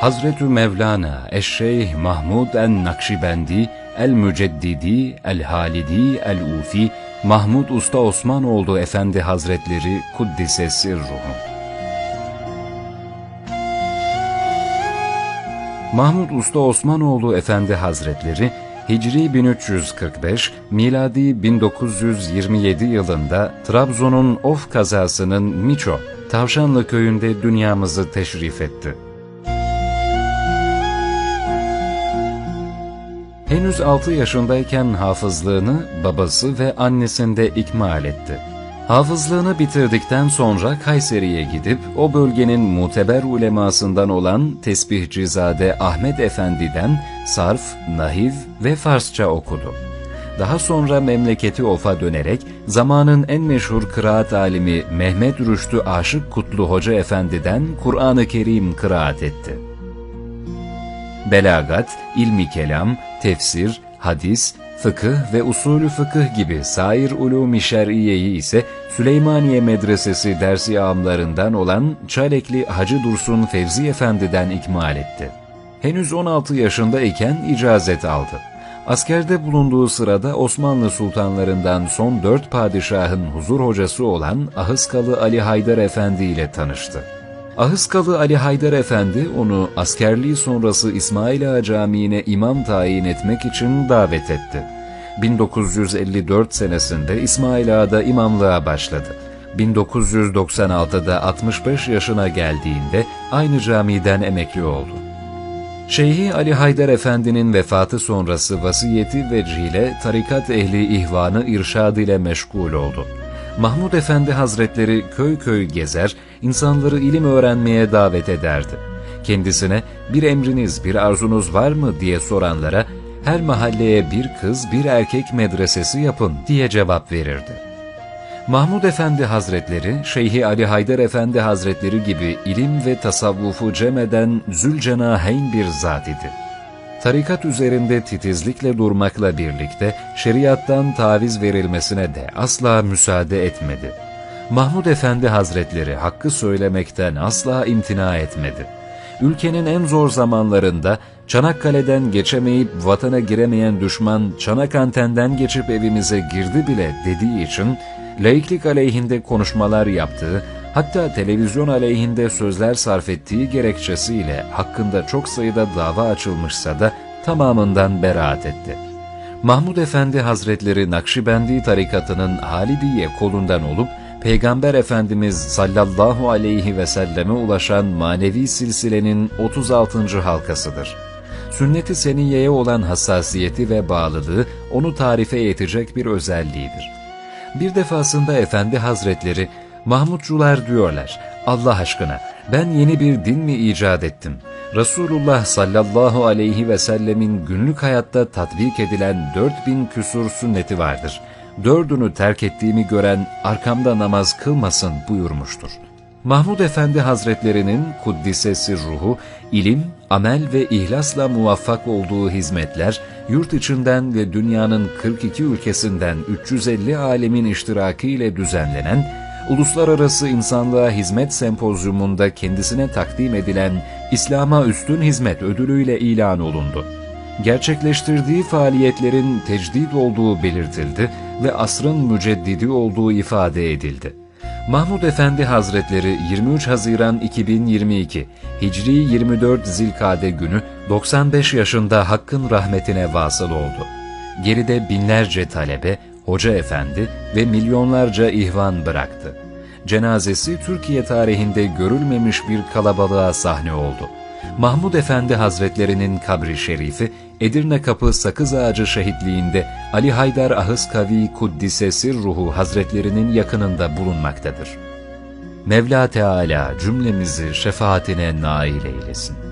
Hazretü Mevlana Eşşeyh Mahmud en-Nakşibendi El-Müceddidi El-Halidi El-Ufi Mahmud Usta Osmanoğlu Efendi Hazretleri Kuddise Sirruhu Mahmud Usta Osmanoğlu Efendi Hazretleri Hicri 1345, miladi 1927 yılında Trabzon'un Of kazasının Miço, Tavşanlı köyünde dünyamızı teşrif etti. Henüz 6 yaşındayken hafızlığını babası ve annesinde ikmal etti. Hafızlığını bitirdikten sonra Kayseri'ye gidip o bölgenin muteber ulemasından olan Tesbihcizade Ahmet Efendi'den sarf, nahiv ve Farsça okudu. Daha sonra memleketi Of'a dönerek zamanın en meşhur kıraat alimi Mehmet Rüştü Aşık Kutlu Hoca Efendi'den Kur'an-ı Kerim kıraat etti. Belagat, ilmi kelam, tefsir, hadis, fıkıh ve usulü fıkıh gibi sair ulûm-i şer'iyeyi ise Süleymaniye Medresesi dersi ağamlarından olan Çalekli Hacı Dursun Fevzi Efendi'den ikmal etti. Henüz 16 yaşında iken icazet aldı. Askerde bulunduğu sırada Osmanlı sultanlarından son dört padişahın huzur hocası olan Ahıskalı Ali Haydar Efendi ile tanıştı. Ahıskalı Ali Haydar Efendi onu askerliği sonrası İsmail Ağa Camii'ne imam tayin etmek için davet etti. 1954 senesinde İsmail Ağa'da imamlığa başladı. 1996'da 65 yaşına geldiğinde aynı camiden emekli oldu. Şeyhi Ali Haydar Efendi'nin vefatı sonrası vasiyeti vecihle tarikat ehli ihvanı irşad ile meşgul oldu. Mahmud Efendi Hazretleri köy köy gezer, insanları ilim öğrenmeye davet ederdi. Kendisine bir emriniz, bir arzunuz var mı diye soranlara her mahalleye bir kız, bir erkek medresesi yapın diye cevap verirdi. Mahmud Efendi Hazretleri, Şeyhi Ali Haydar Efendi Hazretleri gibi ilim ve tasavvufu cem eden zülcenaheyn bir zat idi. Tarikat üzerinde titizlikle durmakla birlikte şeriattan taviz verilmesine de asla müsaade etmedi. Mahmud Efendi Hazretleri hakkı söylemekten asla imtina etmedi. Ülkenin en zor zamanlarında Çanakkale'den geçemeyip vatana giremeyen düşman Çanakanten'den geçip evimize girdi bile dediği için laiklik aleyhinde konuşmalar yaptığı, hatta televizyon aleyhinde sözler sarf ettiği gerekçesiyle hakkında çok sayıda dava açılmışsa da tamamından beraat etti. Mahmud Efendi Hazretleri Nakşibendi tarikatının Halidiye kolundan olup, Peygamber Efendimiz sallallahu aleyhi ve selleme ulaşan manevi silsilenin 36. halkasıdır. Sünnet-i Seniyye'ye olan hassasiyeti ve bağlılığı onu tarife yetecek bir özelliğidir. Bir defasında Efendi Hazretleri, Mahmutçular diyorlar, Allah aşkına ben yeni bir din mi icat ettim? Resulullah sallallahu aleyhi ve sellemin günlük hayatta tatbik edilen 4000 küsur sünneti vardır. Dördünü terk ettiğimi gören arkamda namaz kılmasın buyurmuştur. Mahmud Efendi Hazretlerinin kuddisesi ruhu, ilim, amel ve ihlasla muvaffak olduğu hizmetler, yurt içinden ve dünyanın 42 ülkesinden 350 alemin iştirakı ile düzenlenen, Uluslararası İnsanlığa Hizmet Sempozyumunda kendisine takdim edilen İslam'a Üstün Hizmet ödülüyle ilan olundu. Gerçekleştirdiği faaliyetlerin tecdid olduğu belirtildi ve asrın müceddidi olduğu ifade edildi. Mahmud Efendi Hazretleri 23 Haziran 2022 Hicri 24 Zilkade günü 95 yaşında Hakk'ın rahmetine vasıl oldu. Geride binlerce talebe, hoca efendi ve milyonlarca ihvan bıraktı. Cenazesi Türkiye tarihinde görülmemiş bir kalabalığa sahne oldu. Mahmud Efendi Hazretlerinin kabri şerifi Edirne Kapı Sakız Ağacı şehitliğinde Ali Haydar Ahıskavi Kuddise Sirruhu Hazretlerinin yakınında bulunmaktadır. Mevla Teala cümlemizi şefaatine nail eylesin.